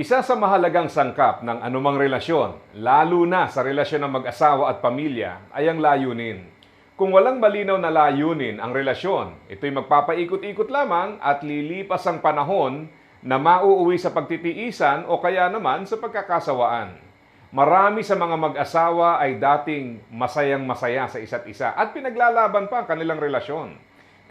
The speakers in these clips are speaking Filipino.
Isa sa mahalagang sangkap ng anumang relasyon, lalo na sa relasyon ng mag-asawa at pamilya, ay ang layunin. Kung walang malinaw na layunin ang relasyon, ito'y magpapaikot-ikot lamang at lilipas ang panahon na mauuwi sa pagtitiisan o kaya naman sa pagkakasawaan. Marami sa mga mag-asawa ay dating masayang masaya sa isa't isa at pinaglalaban pa ang kanilang relasyon.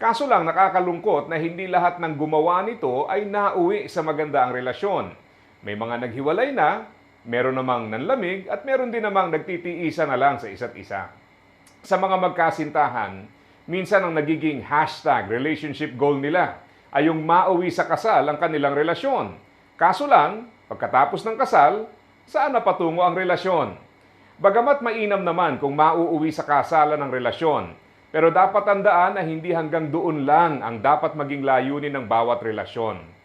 Kaso lang nakakalungkot na hindi lahat ng gumawa nito ay nauwi sa maganda ang relasyon. May mga naghiwalay na, meron namang nanlamig at meron din namang nagtitiisa na lang sa isa't isa. Sa mga magkasintahan, minsan ang nagiging hashtag relationship goal nila ay yung mauwi sa kasal ang kanilang relasyon. Kaso lang, pagkatapos ng kasal, saan na patungo ang relasyon? Bagamat mainam naman kung mauuwi sa kasalan ng relasyon, pero dapat tandaan na hindi hanggang doon lang ang dapat maging layunin ng bawat relasyon.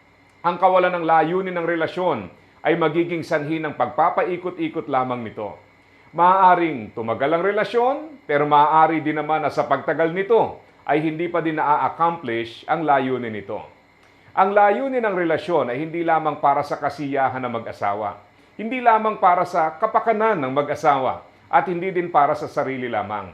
Ang kawalan ng layunin ng relasyon ay magiging sanhi ng pagpapaikot-ikot lamang nito. Maaaring tumagal ang relasyon, pero maaari din naman na sa pagtagal nito ay hindi pa din na-accomplish ang layunin nito. Ang layunin ng relasyon ay hindi lamang para sa kasiyahan ng mag-asawa, hindi lamang para sa kapakanan ng mag-asawa, at hindi din para sa sarili lamang.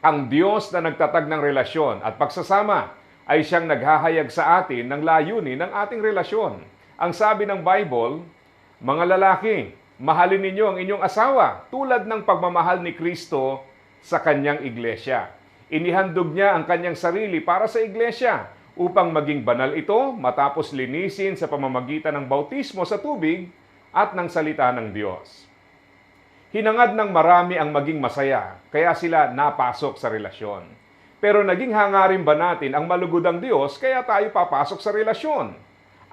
Ang Diyos na nagtatag ng relasyon at pagsasama ay siyang naghahayag sa atin ng layunin ng ating relasyon. Ang sabi ng Bible, mga lalaki, mahalin ninyo ang inyong asawa tulad ng pagmamahal ni Kristo sa kanyang iglesia. Inihandog niya ang kanyang sarili para sa iglesia upang maging banal ito matapos linisin sa pamamagitan ng bautismo sa tubig at ng salita ng Diyos. Hinangad ng marami ang maging masaya, kaya sila napasok sa relasyon. Pero naging hangarin ba natin ang malugod ang Diyos, kaya tayo papasok sa relasyon?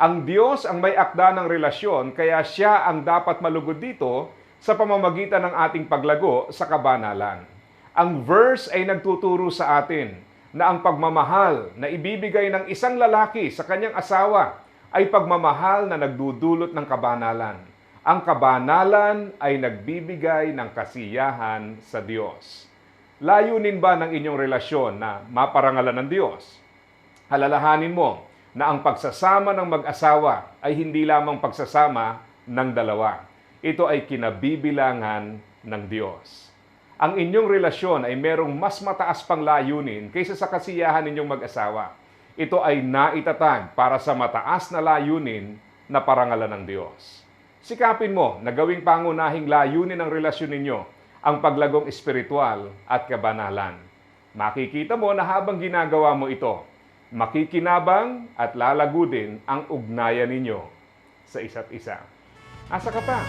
Ang Diyos ang may akda ng relasyon, kaya siya ang dapat malugod dito sa pamamagitan ng ating paglago sa kabanalan. Ang verse ay nagtuturo sa atin na ang pagmamahal na ibibigay ng isang lalaki sa kanyang asawa ay pagmamahal na nagdudulot ng kabanalan. Ang kabanalan ay nagbibigay ng kasiyahan sa Diyos. Layunin ba ng inyong relasyon na maparangalan ng Diyos? Halalahanin mo na ang pagsasama ng mag-asawa ay hindi lamang pagsasama ng dalawa. Ito ay kinabibilangan ng Diyos. Ang inyong relasyon ay merong mas mataas pang layunin kaysa sa kasiyahan ninyong mag-asawa. Ito ay naitatag para sa mataas na layunin na parangalan ng Diyos. Sikapin mo na gawing pangunahing layunin ng relasyon ninyo ang paglagong espiritual at kabanalan. Makikita mo na habang ginagawa mo ito, makikinabang at lalago din ang ugnayan ninyo sa isa't isa. Asa ka pa?